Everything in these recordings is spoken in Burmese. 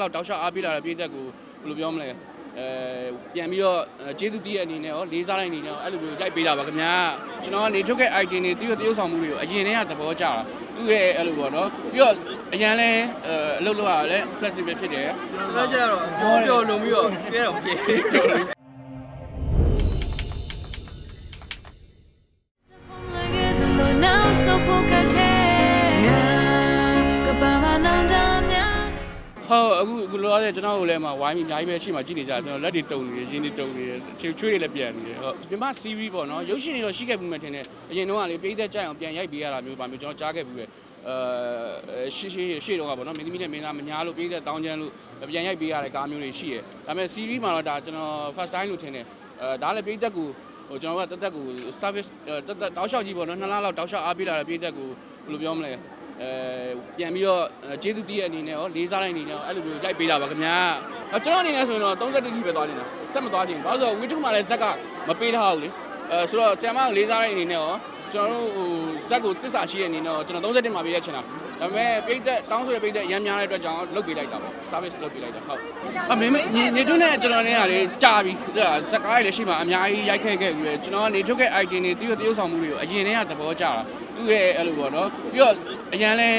လောက်တောက်လျှောက်အားပေးလာတဲ့ပြည်သက်ကိုဘယ်လိုပြောမလဲအဲပြန်ပြီးတော့ကျေးဇူးတည့်ရဲ့အနေနဲ့ရောလေးစားတဲ့အနေနဲ့ရောအဲ့လိုမျိုးရိုက်ပေးတာပါခင်ဗျာကျွန်တော်ကနေထုတ်ခဲ့ item တွေသူ့ရဲ့တရုပ်ဆောင်မှုတွေကိုအရင်တည်းကသဘောကျတာသူ့ရဲ့အဲ့လိုပေါ့နော်ပြီးတော့အရန်လဲအလုပ်လုပ်ရတာလဲ flexible ဖြစ်တယ်ကျွန်တော်ကြတော့ပြောပြောလုံပြီးတော့ပြဲတော့ပြေ ဟောအခုအခုလောဆယ်ကျွန်တော်တို့လည်းမှာဝိုင်းပြီးအများကြီးပဲရှိမှကြည့်နေကြကျွန်တော်လက်တွေတုံနေတယ်ရင်းတွေတုံနေတယ်ချွေချွေးတွေလည်းပြန်နေတယ်ဟုတ်ဒီမှာ series ပေါ့နော်ရုပ်ရှင်တွေတော့ရှိခဲ့ဘူးမှထင်တယ်အရင်တော့ကလေပြည်သက်ကြိုက်အောင်ပြန်ရိုက်ပေးရတာမျိုးပါမျိုးကျွန်တော်ကြားခဲ့ဘူးပဲအဲရှေ့ရှေ့ရှေ့တော့ကပေါ့နော်မင်းသမီးနဲ့မင်းသားမညာလို့ပြည်သက်တောင်းချမ်းလို့ပြန်ရိုက်ပေးရတဲ့ကားမျိုးတွေရှိတယ်ဒါပေမဲ့ series မှာတော့ဒါကျွန်တော် first time လို့ထင်တယ်အဲဒါလည်းပြည်သက်ကိုဟိုကျွန်တော်ကတက်တက်ကို service တက်တက်တောက်လျှောက်ကြီးပေါ့နော်နှစ်လလောက်တောက်လျှောက်အားပေးလာတဲ့ပြည်သက်ကိုဘယ်လိုပြောမလဲ အဲပြန်ပြီးတော့ကျေးဇူးတည့်ရဲ့အနေနဲ့ရောလေးစားတဲ့အနေနဲ့ရောအဲ့လိုမျိုးရိုက်ပေးတာပါခင်ဗျာအကျွန်တော်အနေနဲ့ဆိုရင်တော့31တိပဲသွားနေတာစက်မသွားချင်ဘူးဘာလို့ဆိုတော့ဝီထုမှာလည်းဇက်ကမပေးထားဘူးလေအဲဆိုတော့ဆရာမကိုလေးစားတဲ့အနေနဲ့ရော ကျွန်တော်တို့ဟိုဇက်ကိုတစ္ဆာရှိတဲ့အနေနဲ့ရောကျွန်တော်31မှာပေးရချင်တာဒါပေမဲ့ပိတ်သက်တောင်းဆိုရပိတ်သက်အများများတဲ့အတွက်ကြောင့်လုပ်ပေးလိုက်တာပေါ့ service လုပ်ပေးလိုက်တာဟုတ်အမေမေနေထွန်းနဲ့ကျွန်တော်နဲ့ကလေကြာပြီဇက်ကားတွေလည်းရှိမှအများကြီးရိုက်ခဲ့ခဲ့ပြီးပဲကျွန်တော်ကနေထုတ်ခဲ့ item တွေသူ့ရဲ့တရုပ်ဆောင်မှုတွေကိုအရင်တည်းကသဘောကျတာသူ့ရဲ့အဲ့လိုပေါ့နော်ပြီးတော့အရန်လဲ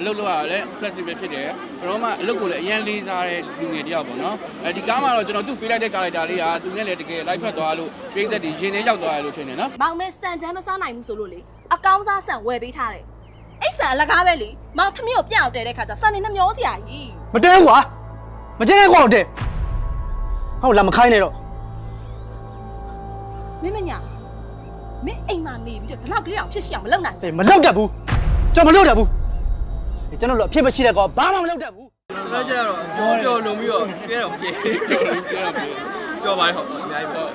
အလုပ်လုပ်ရတာလဲ flexible ဖြစ်တယ်ဘယ်တော့မှအလုပ်ကိုလည်းအရန်လေးစားတဲ့လူငယ်တယောက်ပေါ့နော်အဲဒီကားမှာတော့ကျွန်တော်သူ့ပေးလိုက်တဲ့ character လေးကသူနဲ့လည်းတကယ်လိုက်ဖက်သွားလို့ပြည်သက်တွေရင်ထဲရောက်သွားတယ်လို့ထင်တယ်နော်မောင်မဲစံချမ်းမစားနိုင်ဘူးဆိုလို့လေအကောင်းစားဆန်ဝယ်ပေးထားတယ်အဲ့ဆန်အလကားပဲလေမောင်ထမင်းကိုပြအောင်တဲတဲ့ခါကျဆန်နေနှမျောစရာကြီးမတဲကွာမကျင်းတဲ့ကွာတော့တဲဟောလာမခိုင်းနဲ့တော့မင်းမညာမင်းအိမ်မှာနေပြီးတော့ဒီလောက်ကလေးအောင်ဖြစ်ရှိအောင်မလုပ်နိုင်ဘူးအေးမလောက်တတ်ဘူးကျွန်တော်မလောက်တတ်ဘူးအေးကျွန်တော်တို့အဖြစ်မရှိတဲ့ကွာဘာမှမလောက်တတ်ဘူးကျွန်တော်ကြတော့ပြောပြောလုံပြီးတော့ပြဲတော့ပြေကြောပါဟုတ်အများကြီးပေါ့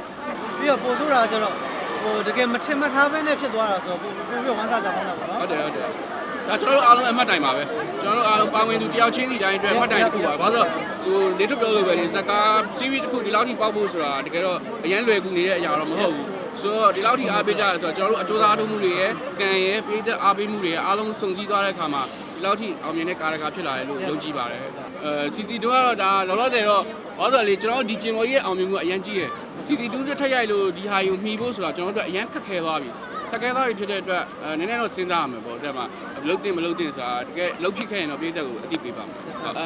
ပြီးတော့ပို့ဆိုးတာကကျတော့ ဟိုတကယ်မထင်မှတ်ထားဘဲနဲ့ဖြစ်သွားတာဆိုတော့ပို့ပို့ပြီးဝမ်းသာကြပါတော့ဗောနော်ဟုတ်တယ်ဟုတ်တယ်ဒါကျွန်တော်တို့အားလုံးအမှတ်တိုင်ပါပဲကျွန်တော်တို့အားလုံးပါဝင်သူတယောက်ချင်းစီတိုင်းအတွက်အမှတ်တိုင်တစ်ခုပါဘာလို့ဟိုလေထုတ်ပြောလို့ပဲလေဇကား series တစ်ခုဒီလောက်ထိပေါက်ဖို့ဆိုတာတကယ်တော့အရန်လွယ်ကူနေတဲ့အရာတော့မဟုတ်ဘူးဆိုတော့ဒီလောက်ထိအားပေးကြရဆိုတော့ကျွန်တော်တို့အကျိုးသားထုတ်မှုတွေရဲ့ကံရဲ့ပေးတဲ့အားပေးမှုတွေရဲ့အားလုံးစုံစည်းသွားတဲ့အခါမှာဒီလောက်ထိအောင်မြင်တဲ့ကာရကာဖြစ်လာတယ်လို့ယုံကြည်ပါတယ်အဲ CC2 ကတော့ဒါလောလောဆယ်တော့ဘာလို့လဲလေကျွန်တော်တို့ဒီကျင်မော်ကြီးရဲ့အောင်မြင်မှုအရန်ကြီးရဲ့ CC2 တစ်ထက်ရိုက်လို့ဒီဟာယူမှီဖို့ဆိုတာကျွန်တော်တို့အရန်ခက်ခဲသွားပြီခက်ခဲသွားပြီဖြစ်တဲ့အတွက်အဲနည်းနည်းတော့စဉ်းစားရမယ်ပေါ့တဲ့မှာမလုတ်တင်မလုတ်တင်ဆိုတာတကယ်လုတ်ဖြစ်ခဲ့ရင်တော့ပြည်သက်ကိုအတိပေးပါမယ်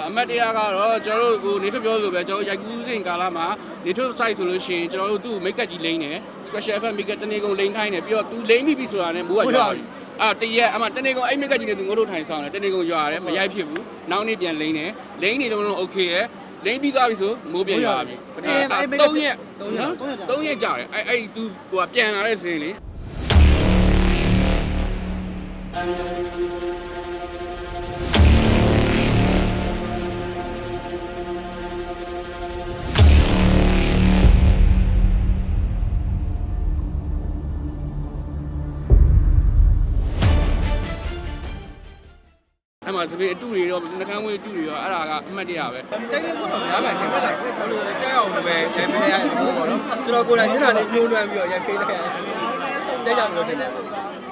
အမတ်တရားကတော့ကျွန်တော်တို့ကိုနေထုတ်ပြောလို့ပဲကျွန်တော်ရိုက်ကူးစဉ်ကာလမှာနေထုတ် site ဆိုလို့ရှိရင်ကျွန်တော်တို့သူ့ make up ကြီးလိမ့်တယ် special effect make up တနေ့ကုန်လိမ့်ခိုင်းတယ်ပြီးတော့သူလိမ့်မိပြီဆိုတာနဲ့မိုးကရွာပြီအာတရက်အမတနေ့ကုန်အဲ့ make up ကြီးနဲ့သူငို့လို့ထိုင်ဆောင်တယ်တနေ့ကုန်ရွာတယ်မရိုက်ဖြစ်ဘူးနောက်နေ့ပြန်လိမ့်တယ်လိမ့်နေတော့ okay ရဲ့ လိမ့်ပြီးသွားပြီဆိုမိုးပြန်ရွာပြီ3ရက်နော်3ရက်ကြာတယ်အဲ့အဲ့ तू ဟိုပြန်လာတဲ့စင်းလေ စပင်းအတူတွေတော့နှကန်းဝေးအတူတွေရောအဲ့ဒါကအမှတ်တရပဲကြိုက်တဲ့ဖို့တော့များပါခင်ဗျာဘာလို့လဲကြိုက်အောင်ပဲရိုက်ပေးလိုက်ရတယ်ပေါ့နော်ကျွန်တော်ကိုယ်တိုင်မျက်နှာလေးညှိုးနှွမ်းပြီးတော့ရိုက်ပေးလိုက်ရတယ်ကြိုက်ကြလို့ဖြစ်တယ်